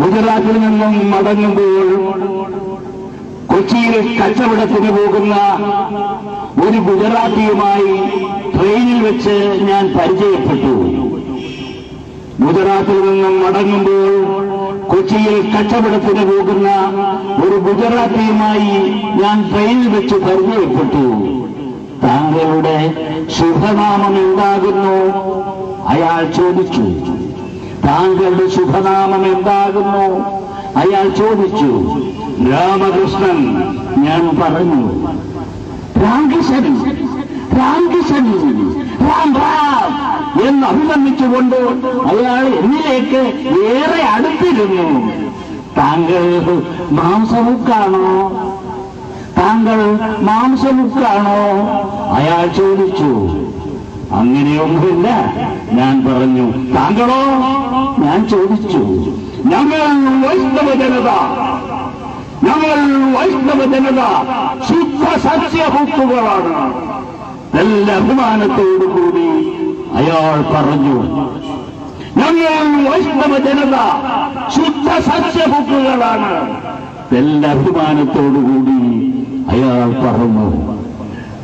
ഗുജറാത്തിൽ നിന്നും മടങ്ങുമ്പോൾ കൊച്ചിയിൽ കച്ചവടത്തിന് പോകുന്ന ഒരു ഗുജറാത്തിയുമായി ട്രെയിനിൽ വെച്ച് ഞാൻ പരിചയപ്പെട്ടു. ഗുജറാത്തിൽ നിന്നും മടങ്ങുമ്പോൾ കൊച്ചിയിൽ കച്ചവടത്തിന് പോകുന്ന ഒരു ഗുജറാത്തിയുമായി ഞാൻ ട്രെയിനിൽ വെച്ച് പരിചയപ്പെട്ടു. താങ്കളുടെ ശുഭനാമം എന്താകുന്നു? അയാൾ ചോദിച്ചു. താങ്കളുടെ ശുഭനാമം എന്താകുന്നു? അയാൾ ചോദിച്ചു രാമകൃഷ്ണൻ ഞാൻ പറഞ്ഞു. രാമകൃഷ്ണൻ രാമകൃഷ്ണൻ രാം രാം എന്ന് അഭിനന്ദിച്ചുകൊണ്ട് അയാൾ എന്നിലേക്ക് ഏറെ അടുത്തിരുന്നു. താങ്കൾ മാംസമുക്കാണോ താങ്കൾ മാംസമുക്കാണോ അയാൾ ചോദിച്ചു. അങ്ങനെയൊന്നുമില്ല. ഞാൻ പറഞ്ഞു താങ്കളോ? ഞാൻ ചോദിച്ചു ഞങ്ങൾ വൈഷ്ണവ ജനത ഞങ്ങൾ വൈഷ്ണവ ജനത ശുദ്ധ സസ്യഭുക്കുകളാണ് നല്ല അഭിമാനത്തോടു കൂടി അയാൾ പറഞ്ഞു ഞങ്ങൾ വൈഷ്ണവ ജനത ശുദ്ധ സസ്യഭുക്കുകളാണ് നല്ല അഭിമാനത്തോടു കൂടി അയാൾ പറഞ്ഞു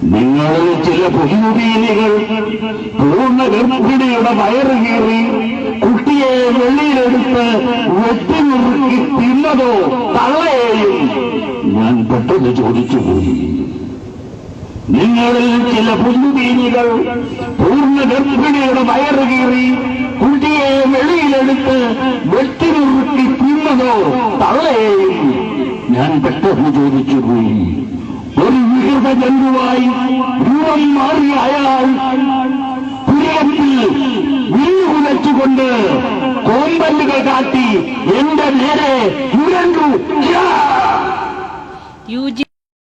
നിങ്ങളിൽ ചില പുതുമീനികൾ പൂർണ ഗർഭിണിയുടെ വയറ് കീറി കുട്ടിയെ വെളിയിലെടുത്ത് വെട്ടിമുറുക്കി തിന്നതോ തള്ളയെയും ഞാൻ പെട്ടെന്ന് ചോദിച്ചുപോയി നിങ്ങളിൽ ചില പുതുമീനികൾ പൂർണ ഗർഭിണിയുടെ വയറ് കീറി കുട്ടിയെ വെളിയിലെടുത്ത് വെട്ടിനുറുക്കി തിന്നതോ തള്ളയെയും ഞാൻ പെട്ടെന്ന് ചോദിച്ചുപോയി ഒരു വികൃത ജന്തുവായി രൂപം മാറിയ അയാൾ പുരിയത്തിൽ വില്ലുകുലച്ചുകൊണ്ട് കോമ്പല്ലുകൾ കാട്ടി എന്റെ നേരെ ഉരണ്ടു യാ!